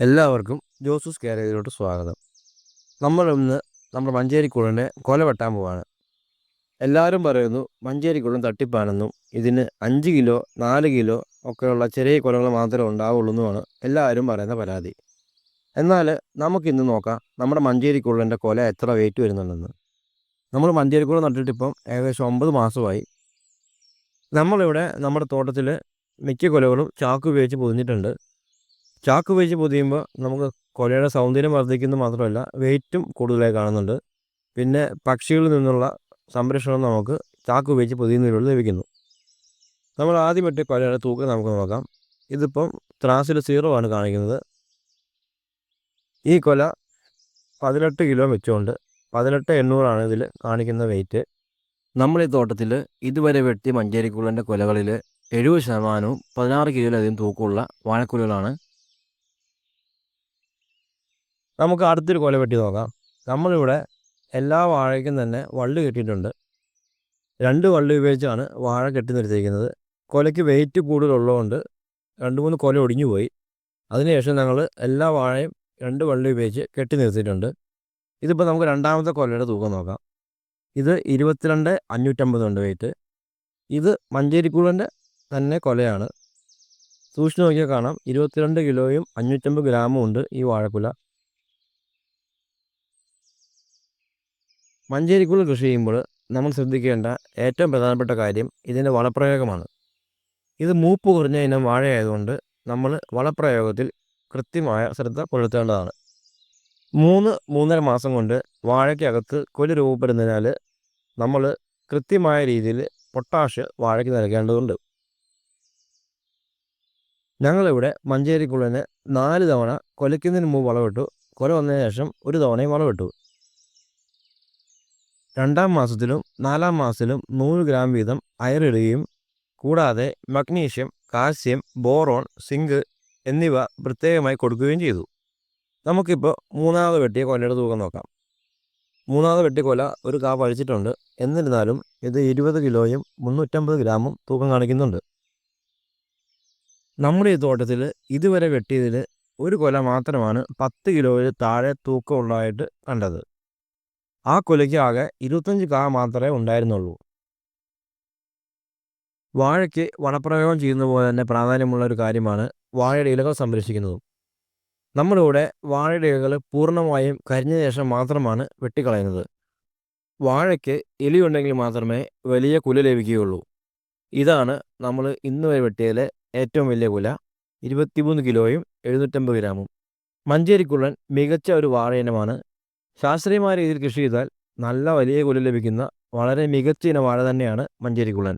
എല്ലാവർക്കും ജോസൂസ് കേരളത്തിലോട്ട് സ്വാഗതം. നമ്മൾ ഇന്ന് നമ്മുടെ മഞ്ചേരിക്കുള്ളനെ കൊല വെട്ടാൻ പോവാണ്. എല്ലാവരും പറയുന്നു മഞ്ചേരിക്കുള്ളൻ തട്ടിപ്പാണെന്നും ഇതിന് അഞ്ച് കിലോ നാല് കിലോ ഒക്കെയുള്ള ചെറിയ കൊലകൾ മാത്രമേ ഉണ്ടാവുള്ളൂ എന്നുമാണ് എല്ലാവരും പറയുന്ന പരാതി. എന്നാൽ നമുക്കിന്ന് നോക്കാം നമ്മുടെ മഞ്ചേരിക്കുഴലിന്റെ കൊല എത്ര വെയിറ്റ് വരുന്നുണ്ടെന്ന്. നമ്മൾ മഞ്ചേരിക്കുഴൽ നട്ടിട്ടിപ്പം ഏകദേശം ഒമ്പത് മാസമായി. നമ്മളിവിടെ നമ്മുടെ തോട്ടത്തിൽ മിക്ക കൊലകളും ചാക്ക് ഉപയോഗിച്ച് പൊതിഞ്ഞിട്ടുണ്ട്. ചാക്ക് ഉപയോഗിച്ച് പൊതിയുമ്പോൾ നമുക്ക് കൊലയുടെ സൗന്ദര്യം വർദ്ധിക്കുന്നത് മാത്രമല്ല വെയിറ്റും കൂടുതലായി കാണുന്നുണ്ട്. പിന്നെ പക്ഷികളിൽ നിന്നുള്ള സംരക്ഷണം നമുക്ക് ചാക്ക് ഉപയോഗിച്ച് പൊതിയുന്നതിലൂടെ ലഭിക്കുന്നു. നമ്മൾ ആദ്യമായിട്ട് വെട്ടിയ കൊലയുടെ തൂക്കം നമുക്ക് നോക്കാം. ഇതിപ്പം ത്രാസിൽ സീറോ ആണ് കാണിക്കുന്നത്. ഈ കൊല പതിനെട്ട് കിലോ വെച്ചുകൊണ്ട് പതിനെട്ട് എണ്ണൂറാണ് ഇതിൽ കാണിക്കുന്ന വെയിറ്റ് നമ്മൾ ഈ തോട്ടത്തിൽ ഇതുവരെ വെട്ടി മഞ്ചേരിക്കുള്ളന്റെ കൊലകളിൽ എഴുപത് ശതമാനവും പതിനാറ് കിലോയിലധികം തൂക്കമുള്ള വാഴക്കുലകളാണ് നമുക്ക് അടുത്തൊരു കൊല വെട്ടി നോക്കാം. നമ്മളിവിടെ എല്ലാ വാഴയ്ക്കും തന്നെ വള്ളു കെട്ടിയിട്ടുണ്ട്. രണ്ട് വള്ളി ഉപയോഗിച്ചാണ് വാഴ കെട്ടി നിർത്തിയിരിക്കുന്നത്. കൊലയ്ക്ക് വെയിറ്റ് കൂടുതലുള്ളതുകൊണ്ട് രണ്ട് മൂന്ന് കൊല ഒടിഞ്ഞു പോയി. അതിനുശേഷം ഞങ്ങൾ എല്ലാ വാഴയും രണ്ട് വള്ളി ഉപയോഗിച്ച് കെട്ടി നിർത്തിയിട്ടുണ്ട്. ഇതിപ്പോൾ നമുക്ക് രണ്ടാമത്തെ കൊലയുടെ തൂക്കം നോക്കാം. ഇത് ഇരുപത്തിരണ്ട് അഞ്ഞൂറ്റമ്പത് ഉണ്ട് വെയിറ്റ് ഇത് മഞ്ചേരിക്കുളന്റെ തന്നെ കൊലയാണ്. സൂക്ഷിച്ച് നോക്കിയാൽ കാണാം. ഇരുപത്തിരണ്ട് കിലോയും അഞ്ഞൂറ്റമ്പത് ഗ്രാമും ഉണ്ട് ഈ വാഴക്കുല. മഞ്ചേരിക്കുള്ളിൽ കൃഷി ചെയ്യുമ്പോൾ നമ്മൾ ശ്രദ്ധിക്കേണ്ട ഏറ്റവും പ്രധാനപ്പെട്ട കാര്യം ഇതിന്റെ വളപ്രയോഗമാണ്. ഇത് മൂപ്പ് കുറഞ്ഞ ഇനം വാഴയായതുകൊണ്ട് നമ്മൾ വളപ്രയോഗത്തിൽ കൃത്യമായ ശ്രദ്ധ പുലർത്തേണ്ടതാണ്. മൂന്ന് മൂന്നര മാസം കൊണ്ട് വാഴയ്ക്കകത്ത് കൊല രൂപപ്പെടുന്നതിനാൽ നമ്മൾ കൃത്യമായ രീതിയിൽ പൊട്ടാഷ് വാഴയ്ക്ക് നൽകേണ്ടതുണ്ട്. ഞങ്ങളിവിടെ മഞ്ചേരിക്കുള്ളിന് നാല് തവണ കൊലയ്ക്കുന്നതിന് മുമ്പ് വളമിട്ടു കൊല വന്നതിന് ശേഷം ഒരു തവണയും വളമിട്ടു രണ്ടാം മാസത്തിലും നാലാം മാസത്തിലും നൂറ് ഗ്രാം വീതം അയറിടുകയും കൂടാതെ മഗ്നീഷ്യം കാൽസ്യം ബോറോൺ സിങ്ക് എന്നിവ പ്രത്യേകമായി കൊടുക്കുകയും ചെയ്തു. നമുക്കിപ്പോൾ മൂന്നാമത് വെട്ടിയ കൊലയുടെ തൂക്കം നോക്കാം. മൂന്നാമത് വെട്ടിയ കൊല ഒരു കാ പഴിച്ചിട്ടുണ്ട്. എന്നിരുന്നാലും ഇത് ഇരുപത് കിലോയും മുന്നൂറ്റമ്പത് ഗ്രാമും തൂക്കം കാണിക്കുന്നുണ്ട്. നമ്മുടെ ഈ തോട്ടത്തിൽ ഇതുവരെ വെട്ടിയതിൽ ഒരു കൊല മാത്രമാണ് പത്ത് കിലോയിൽ താഴെ തൂക്കം ഉള്ളതായിട്ട് കണ്ടത്. ആ കൊലയ്ക്ക് ആകെ ഇരുപത്തഞ്ച് കാ മാത്രമേ ഉണ്ടായിരുന്നുള്ളൂ. വാഴയ്ക്ക് വനപ്രയോഗം ചെയ്യുന്ന പോലെ തന്നെ പ്രാധാന്യമുള്ള ഒരു കാര്യമാണ് വാഴയുടെ ഇലകൾ സംരക്ഷിക്കുന്നതും. നമ്മളിവിടെ വാഴയുടെ ഇലകൾ പൂർണമായും കരിഞ്ഞ ശേഷം മാത്രമാണ് വെട്ടിക്കളയുന്നത്. വാഴയ്ക്ക് എലിയുണ്ടെങ്കിൽ മാത്രമേ വലിയ കുല ലഭിക്കുകയുള്ളൂ. ഇതാണ് നമ്മൾ ഇന്ന് വരെ വെട്ടിയതിലെ ഏറ്റവും വലിയ കുല. ഇരുപത്തിമൂന്ന് കിലോയും എഴുന്നൂറ്റമ്പത് ഗ്രാമും. മഞ്ചേരിക്കുള്ളൻ മികച്ച ഒരു വാഴ ഇനമാണ് ശാസ്ത്രീയമായ രീതിയിൽ കൃഷി ചെയ്താൽ നല്ല വലിയ കുല ലഭിക്കുന്ന വളരെ മികച്ച ഇനം വാഴ തന്നെയാണ് മഞ്ചേരിക്കുള്ളൻ.